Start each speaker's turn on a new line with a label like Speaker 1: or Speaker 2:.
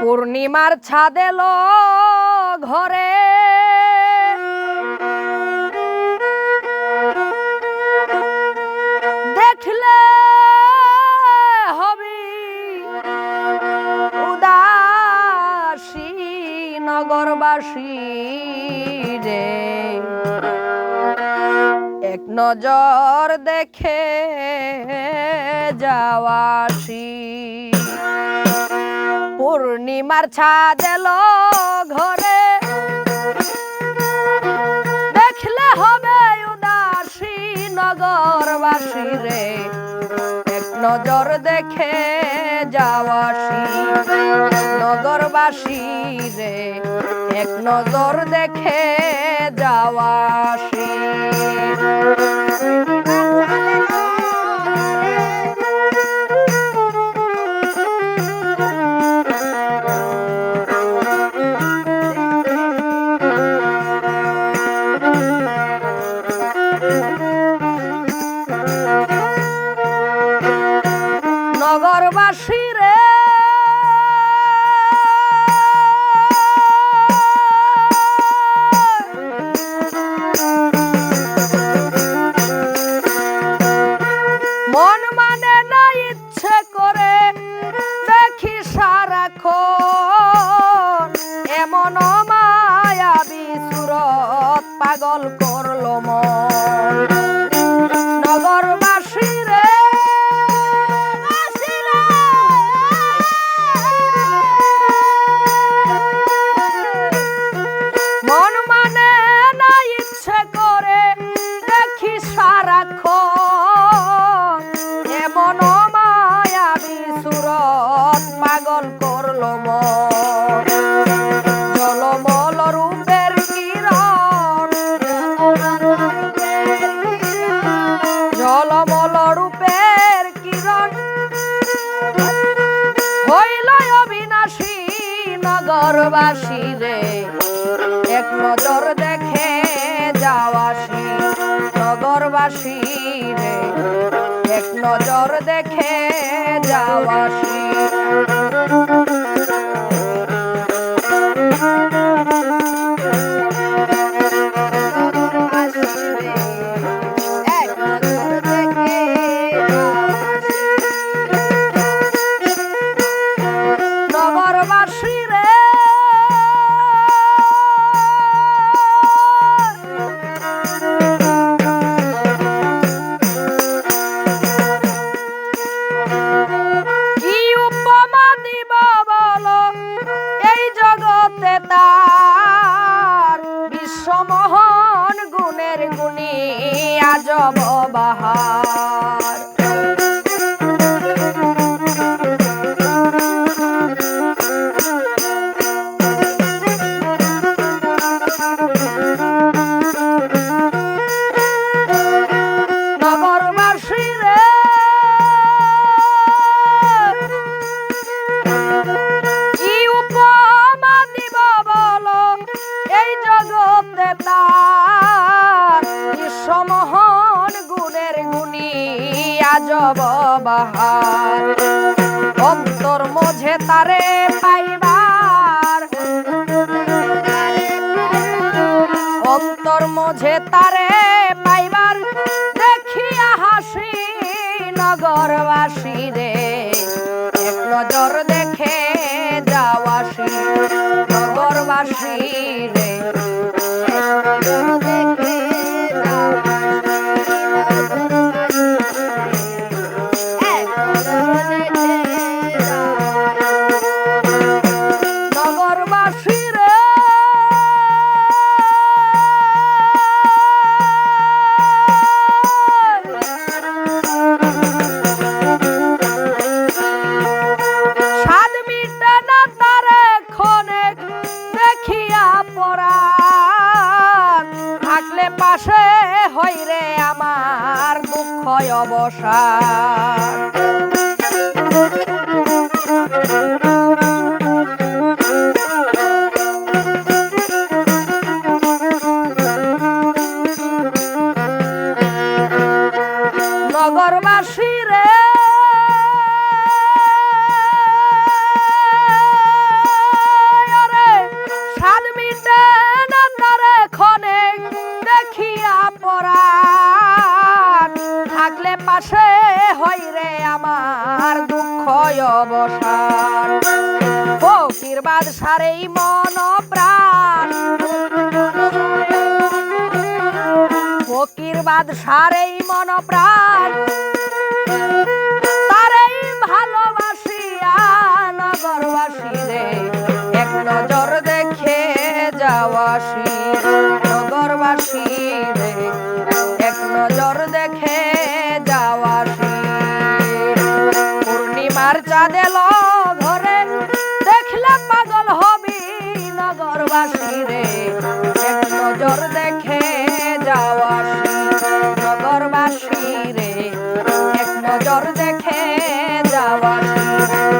Speaker 1: পূর্ণিমার ছাদেল ঘরে। দেখলে হবি উদাসী নগরবাসী রে এক নজর দেখে যাওয়াসি পূর্ণিমার ছাদেল ঘরে। দেখলে হবে উদাসী নগরবাসী রে। এক নজর দেখে যাওয়াসি নগরবাসী রে। এক নজর দেখে যাওয়াসি। এমন মায়াবী সুরত পাগল করল মন এক নজর দেখে যাওয়াসি নগরবাসী রে। এক নজর দেখে যাওয়াসি বাহার আজব বাহার। অন্তর মঝে তারে পাইবার। অন্তর মঝে তারে পাইবার। দেখিয়া হাসি নগরবাসী রে, এক নজর দেখে যাওয়াসি নগরবাসী রে। বসে হইরে আমার দুঃখ অবসান। অবসান। ফকির বাদশার এই মন প্রাণ ফকির বাদশার এই মন প্রাণ ভালোবাসিয়া নগরবাসী রে এক নজর দেখে যাওয়াসি যাওয়াসি